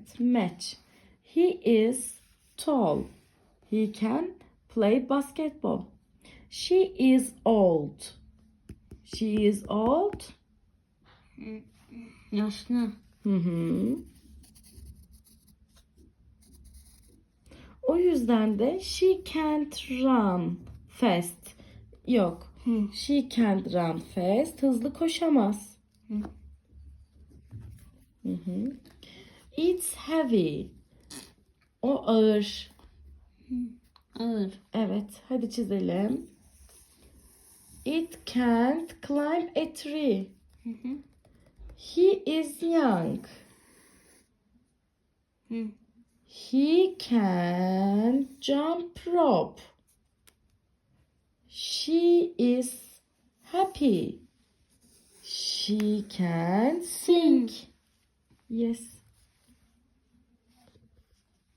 Evet, match. He is tall. He can play basketball. She is old. She is old. Yaşlı. Hı hı. O yüzden de she can't run fast. Yok. Hı. She can't run fast. Hızlı koşamaz. Hı. Hı hı. It's heavy. O ağır. Ağır. Evet, hadi çizelim. It can't climb a tree. Hı hı. He is young. Hı. He can jump rope. She is happy. She can sing. Yes.